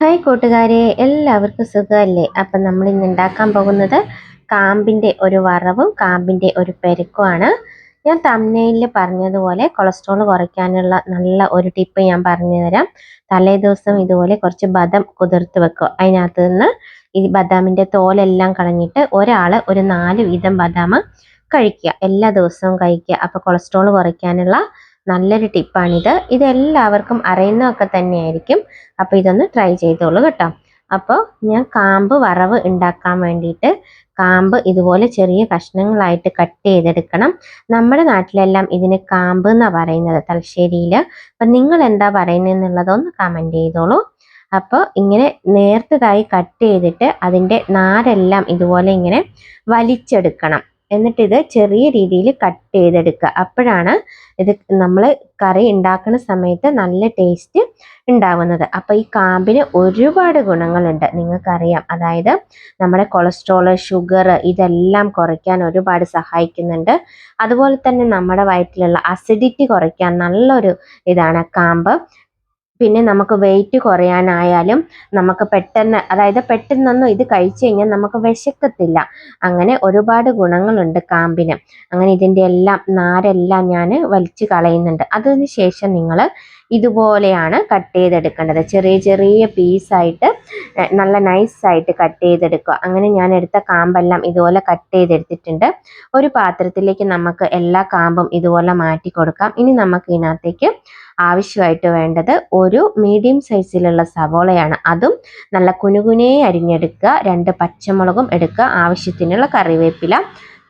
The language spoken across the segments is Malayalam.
ഹായ് കൂട്ടുകാരെ എല്ലാവർക്കും സുഖമല്ലേ? അപ്പം നമ്മൾ ഇന്ന് ഉണ്ടാക്കാൻ പോകുന്നത് കാമ്പിന്റെ ഒരു വറവും കാമ്പിന്റെ ഒരു പെരുക്കുമാണ്. ഞാൻ തമ്മനയിൽ പറഞ്ഞതുപോലെ കൊളസ്ട്രോൾ കുറയ്ക്കാനുള്ള നല്ല ഒരു ടിപ്പ് ഞാൻ പറഞ്ഞു തരാം. തലേ ദിവസം ഇതുപോലെ കുറച്ച് ബദം കുതിർത്ത് വെക്കുക. അതിനകത്ത് നിന്ന് ഈ ബദാമിന്റെ തോലെല്ലാം കളഞ്ഞിട്ട് ഒരാൾ ഒരു നാല് വീതം ബദാം കഴിക്കുക. എല്ലാ ദിവസവും കഴിക്കുക. അപ്പോൾ കൊളസ്ട്രോൾ കുറയ്ക്കാനുള്ള നല്ലൊരു ടിപ്പാണിത്. ഇത് എല്ലാവർക്കും അറിയുന്നതൊക്കെ തന്നെയായിരിക്കും. അപ്പോൾ ഇതൊന്ന് ട്രൈ ചെയ്തോളൂ കേട്ടോ. അപ്പോൾ ഞാൻ കാമ്പ് വറവ് ഉണ്ടാക്കാൻ വേണ്ടിയിട്ട് കാമ്പ് ഇതുപോലെ ചെറിയ കഷ്ണങ്ങളായിട്ട് കട്ട് ചെയ്തെടുക്കണം. നമ്മുടെ നാട്ടിലെല്ലാം ഇതിന് കാമ്പ് എന്നാണ് പറയുന്നത് തലശ്ശേരിയിൽ അപ്പം നിങ്ങൾ എന്താ പറയുന്നത് പറയുന്നതെന്നുള്ളതൊന്ന് കമന്റ് ചെയ്തോളൂ. അപ്പോൾ ഇങ്ങനെ നേർത്തതായി കട്ട് ചെയ്തിട്ട് അതിന്റെ നാരെല്ലാം ഇതുപോലെ ഇങ്ങനെ വലിച്ചെടുക്കണം. എന്നിട്ട് ഇത് ചെറിയ രീതിയിൽ കട്ട് ചെയ്തെടുക്കുക. അപ്പോഴാണ് ഇത് നമ്മൾ കറി ഉണ്ടാക്കുന്ന സമയത്ത് നല്ല ടേസ്റ്റ് ഉണ്ടാവുന്നത് അപ്പോൾ ഈ കാമ്പിന് ഒരുപാട് ഗുണങ്ങളുണ്ട്. നിങ്ങൾക്കറിയാം. അതായത് നമ്മുടെ കൊളസ്ട്രോൾ ഷുഗർ ഇതെല്ലാം കുറയ്ക്കാൻ ഒരുപാട് സഹായിക്കുന്നുണ്ട്. അതുപോലെ തന്നെ നമ്മുടെ വയറ്റിലുള്ള അസിഡിറ്റി കുറയ്ക്കാൻ നല്ലൊരു ഇതാണ് കാമ്പ്. പിന്നെ നമുക്ക് വെയിറ്റ് കുറയാനായാലും നമുക്ക് പെട്ടെന്ന് അതായത് പെട്ടെന്നൊന്നും ഇത് കഴിച്ചു കഴിഞ്ഞാൽ നമുക്ക് വിശക്കത്തില്ല. അങ്ങനെ ഒരുപാട് ഗുണങ്ങളുണ്ട് കാമ്പിന്. അങ്ങനെ ഇതിന്റെ എല്ലാം നാരെല്ലാം ഞാൻ വലിച്ചു കളയുന്നുണ്ട്. അതിന് ശേഷം നിങ്ങൾ ഇതുപോലെയാണ് കട്ട് ചെയ്തെടുക്കേണ്ടത്. ചെറിയ ചെറിയ പീസായിട്ട് നല്ല നൈസായിട്ട് കട്ട് ചെയ്തെടുക്കുക. അങ്ങനെ ഞാൻ എടുത്ത കാമ്പെല്ലാം ഇതുപോലെ കട്ട് ചെയ്തെടുത്തിട്ടുണ്ട്. ഒരു പാത്രത്തിലേക്ക് നമുക്ക് എല്ലാ കാമ്പും ഇതുപോലെ മാറ്റി കൊടുക്കാം. ഇനി നമുക്ക് ഇതിനകത്തേക്ക് ആവശ്യമായിട്ട് വേണ്ടത് ഒരു മീഡിയം സൈസിലുള്ള സവോളയാണ്. അതും നല്ല കുനുകുനേ അരിഞ്ഞെടുക്കുക. രണ്ട് പച്ചമുളകും എടുക്കുക. ആവശ്യത്തിനുള്ള കറിവേപ്പില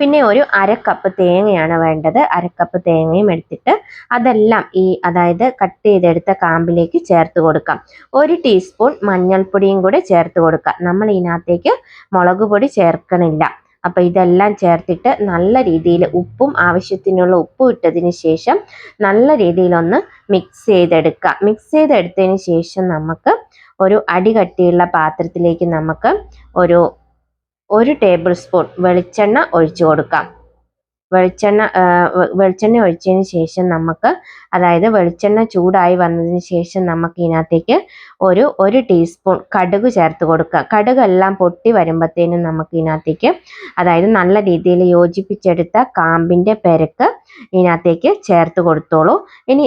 പിന്നെ ഒരു അരക്കപ്പ് തേങ്ങയാണ് വേണ്ടത്. അരക്കപ്പ് തേങ്ങയും എടുത്തിട്ട് അതെല്ലാം ഈ അതായത് കട്ട് ചെയ്തെടുത്ത കാമ്പിലേക്ക് ചേർത്ത് കൊടുക്കാം. ഒരു ടീസ്പൂൺ മഞ്ഞൾപ്പൊടിയും കൂടെ ചേർത്ത് കൊടുക്കാം നമ്മൾ ഇതിനകത്തേക്ക് മുളക് പൊടി ചേർക്കണില്ല. അപ്പോൾ ഇതെല്ലാം ചേർത്തിട്ട് നല്ല രീതിയിൽ ഉപ്പും ആവശ്യത്തിനുള്ള ഉപ്പും ഇട്ടതിന് ശേഷം നല്ല രീതിയിലൊന്ന് മിക്സ് ചെയ്തെടുക്കുക. മിക്സ് ചെയ്തെടുത്തതിന് ശേഷം നമുക്ക് ഒരു അടി കട്ടിയുള്ള പാത്രത്തിലേക്ക് നമുക്ക് ഒരു ഒരു ടേബിൾ സ്പൂൺ വെളിച്ചെണ്ണ ഒഴിച്ചു കൊടുക്കാം. വെളിച്ചെണ്ണ വെളിച്ചെണ്ണ ഒഴിച്ചതിന് ശേഷം നമുക്ക് അതായത് വെളിച്ചെണ്ണ ചൂടായി വന്നതിന് ശേഷം നമുക്ക് ഇതിനകത്തേക്ക് ഒരു ഒരു ടീസ്പൂൺ കടുക് ചേർത്ത് കൊടുക്കുക. കടുകെല്ലാം പൊട്ടി വരുമ്പോഴത്തേനും നമുക്ക് ഇതിനകത്തേക്ക് അതായത് നല്ല രീതിയിൽ യോജിപ്പിച്ചെടുത്ത കാമ്പിന്റെ പെരക്ക് ഇതിനകത്തേക്ക് ചേർത്ത് കൊടുത്തോളൂ. ഇനി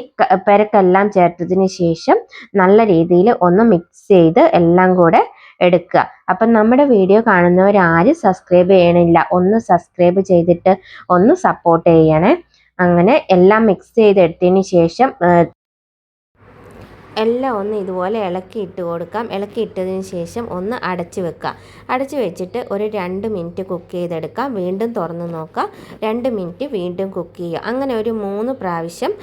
പെരക്കെല്ലാം ചേർത്തതിന് ശേഷം നല്ല രീതിയിൽ ഒന്ന് മിക്സ് ചെയ്ത് എല്ലാം കൂടെ എടുക്കുക. അപ്പം നമ്മുടെ വീഡിയോ കാണുന്നവരാരും സബ്സ്ക്രൈബ് ചെയ്യണില്ല. ഒന്ന് സബ്സ്ക്രൈബ് ചെയ്തിട്ട് ഒന്ന് സപ്പോർട്ട് ചെയ്യണേ. അങ്ങനെ എല്ലാം മിക്സ് ചെയ്തെടുത്തതിന് ശേഷം എല്ലാം ഒന്ന് ഇതുപോലെ ഇളക്കി ഇട്ട് കൊടുക്കാം. ഇളക്കി ഇട്ടതിന് ശേഷം ഒന്ന് അടച്ച് വെക്കുക അടച്ച് വെച്ചിട്ട് ഒരു രണ്ട് മിനിറ്റ് കുക്ക് ചെയ്തെടുക്കാം. വീണ്ടും തുറന്ന് നോക്കാം. രണ്ട് മിനിറ്റ് വീണ്ടും കുക്ക് ചെയ്യുക. അങ്ങനെ ഒരു മൂന്ന് പ്രാവശ്യം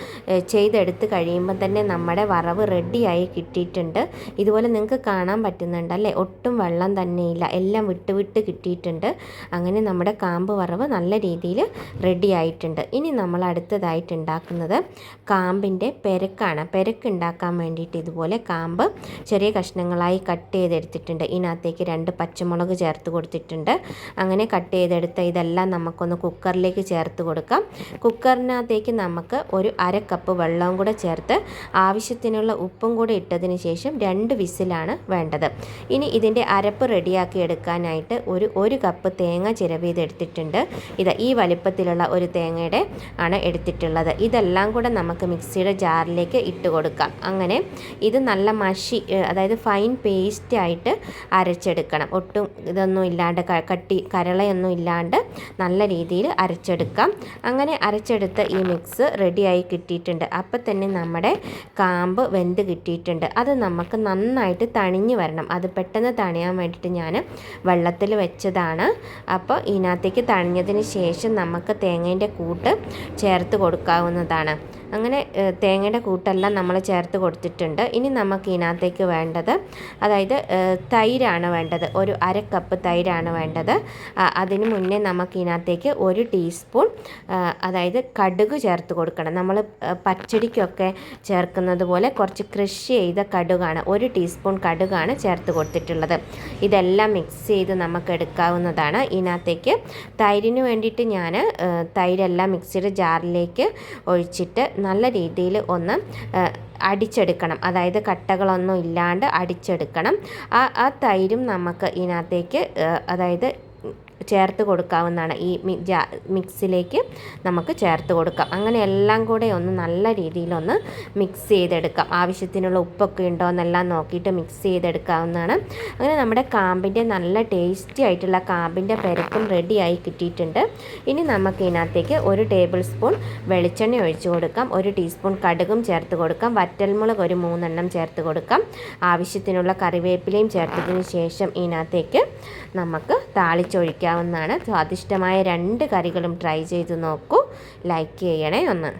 ചെയ്തെടുത്ത് കഴിയുമ്പോൾ തന്നെ നമ്മുടെ വറവ് റെഡിയായി കിട്ടിയിട്ടുണ്ട്. ഇതുപോലെ നിങ്ങൾക്ക് കാണാൻ പറ്റുന്നുണ്ട് അല്ലേ? ഒട്ടും വെള്ളം തന്നെയില്ല എല്ലാം വിട്ട് വിട്ട് കിട്ടിയിട്ടുണ്ട്. അങ്ങനെ നമ്മുടെ കാമ്പ് വറവ് നല്ല രീതിയിൽ റെഡി ആയിട്ടുണ്ട് ഇനി നമ്മൾ അടുത്തതായിട്ട് ഉണ്ടാക്കുന്നത് കാമ്പിന്റെ പെരക്കാണ്. പെരക്ക് ഉണ്ടാക്കാൻ വേണ്ടി വേണ്ടിയിട്ട് ഇതുപോലെ കാമ്പ് ചെറിയ കഷ്ണങ്ങളായി കട്ട് ചെയ്തെടുത്തിട്ടുണ്ട്. ഇതിനകത്തേക്ക് രണ്ട് പച്ചമുളക് ചേർത്ത് കൊടുത്തിട്ടുണ്ട്. അങ്ങനെ കട്ട് ചെയ്തെടുത്ത ഇതെല്ലാം നമുക്കൊന്ന് കുക്കറിലേക്ക് ചേർത്ത് കൊടുക്കാം. കുക്കറിനകത്തേക്ക് നമുക്ക് ഒരു അര കപ്പ് വെള്ളവും കൂടെ ചേർത്ത് ആവശ്യത്തിനുള്ള ഉപ്പും കൂടെ ഇട്ടതിന് ശേഷം രണ്ട് വിസിലാണ് വേണ്ടത്. ഇനി ഇതിന്റെ അരപ്പ് റെഡിയാക്കി എടുക്കാനായിട്ട് ഒരു ഒരു കപ്പ് തേങ്ങ ചിരവിയതെടുത്തിട്ടുണ്ട് ഇത് ഈ വലിപ്പത്തിലുള്ള ഒരു തേങ്ങയുടെ ആണ് എടുത്തിട്ടുള്ളത്. ഇതെല്ലാം കൂടെ നമുക്ക് മിക്സിയുടെ ജാറിലേക്ക് ഇട്ട് കൊടുക്കാം. അങ്ങനെ ഇത് നല്ല മഷി അതായത് ഫൈൻ പേസ്റ്റ് ആയിട്ട് അരച്ചെടുക്കണം. ഒട്ടും ഇതൊന്നും ഇല്ലാണ്ട് കട്ടി കരളയൊന്നും ഇല്ലാണ്ട് നല്ല രീതിയിൽ അരച്ചെടുക്കാം. അങ്ങനെ അരച്ചെടുത്ത ഈ മിക്സ് റെഡിയായി കിട്ടിയിട്ടുണ്ട്. അപ്പം തന്നെ നമ്മുടെ കാമ്പ് വെന്ത് കിട്ടിയിട്ടുണ്ട്. അത് നമുക്ക് നന്നായിട്ട് തണിഞ്ഞ് വരണം. അത് പെട്ടെന്ന് തണിയാൻ വേണ്ടിയിട്ട് ഞാൻ വെള്ളത്തിൽ വെച്ചതാണ്. അപ്പോൾ ഇതിനകത്തേക്ക് തണിഞ്ഞതിന് ശേഷം നമുക്ക് തേങ്ങേന്റെ കൂട്ട് ചേർത്ത് കൊടുക്കാവുന്നതാണ്. അങ്ങനെ തേങ്ങയുടെ കൂട്ടെല്ലാം നമ്മൾ ചേർത്ത് കൊടുത്തിട്ടുണ്ട്. ഇനി നമുക്ക് ഇതിനകത്തേക്ക് വേണ്ടത് അതായത് തൈരാണ് വേണ്ടത്. ഒരു അര കപ്പ് തൈരാണ് വേണ്ടത്. അതിന് മുന്നേ നമുക്ക് ഇതിനകത്തേക്ക് ഒരു ടീസ്പൂൺ അതായത് കടുക് ചേർത്ത് കൊടുക്കണം. നമ്മൾ പച്ചടിക്കൊക്കെ ചേർക്കുന്നത് പോലെ കുറച്ച് കൃഷി ചെയ്ത കടുകാണ് ഒരു ടീസ്പൂൺ കടുകാണ് ചേർത്ത് കൊടുത്തിട്ടുള്ളത്. ഇതെല്ലാം മിക്സ് ചെയ്ത് നമുക്ക് എടുക്കാവുന്നതാണ്. ഇതിനകത്തേക്ക് തൈരിന് വേണ്ടിയിട്ട് ഞാൻ തൈരെല്ലാം മിക്സിയുടെ ജാറിലേക്ക് ഒഴിച്ചിട്ട് നല്ല രീതിയിൽ ഒന്ന് അടിച്ചെടുക്കണം. അതായത് കട്ടകളൊന്നും ഇല്ലാണ്ട് അടിച്ചെടുക്കണം. ആ ആ തൈരും നമുക്ക് ഇതിനകത്തേക്ക് അതായത് ചേർത്ത് കൊടുക്കാവുന്നതാണ്. ഈ മിക്സിലേക്ക് നമുക്ക് ചേർത്ത് കൊടുക്കാം. അങ്ങനെ എല്ലാം കൂടെ ഒന്ന് നല്ല രീതിയിലൊന്ന് മിക്സ് ചെയ്തെടുക്കാം. ആവശ്യത്തിനുള്ള ഉപ്പൊക്കെ ഉണ്ടോ എന്നെല്ലാം നോക്കിയിട്ട് മിക്സ് ചെയ്തെടുക്കാവുന്നതാണ്. അങ്ങനെ നമ്മുടെ കാമ്പിന്റെ നല്ല ടേസ്റ്റി ആയിട്ടുള്ള കാമ്പിന്റെ പെരക്കും റെഡിയായി കിട്ടിയിട്ടുണ്ട്. ഇനി നമുക്ക് ഇതിനകത്തേക്ക് ഒരു ടേബിൾ സ്പൂൺ വെളിച്ചെണ്ണ ഒഴിച്ച് കൊടുക്കാം. ഒരു ടീസ്പൂൺ കടുകും ചേർത്ത് കൊടുക്കാം. വറ്റൽമുളക് ഒരു മൂന്നെണ്ണം ചേർത്ത് കൊടുക്കാം. ആവശ്യത്തിനുള്ള കറിവേപ്പിലയും ചേർത്തതിന് ശേഷം ഇതിനകത്തേക്ക് നമുക്ക് താളിച്ചൊഴിക്കാവുന്നതാണ് സ്വാദിഷ്ടമായ രണ്ട് കറികളും ട്രൈ ചെയ്ത് നോക്കൂ. ലൈക്ക് ചെയ്യണേ ഒന്ന്.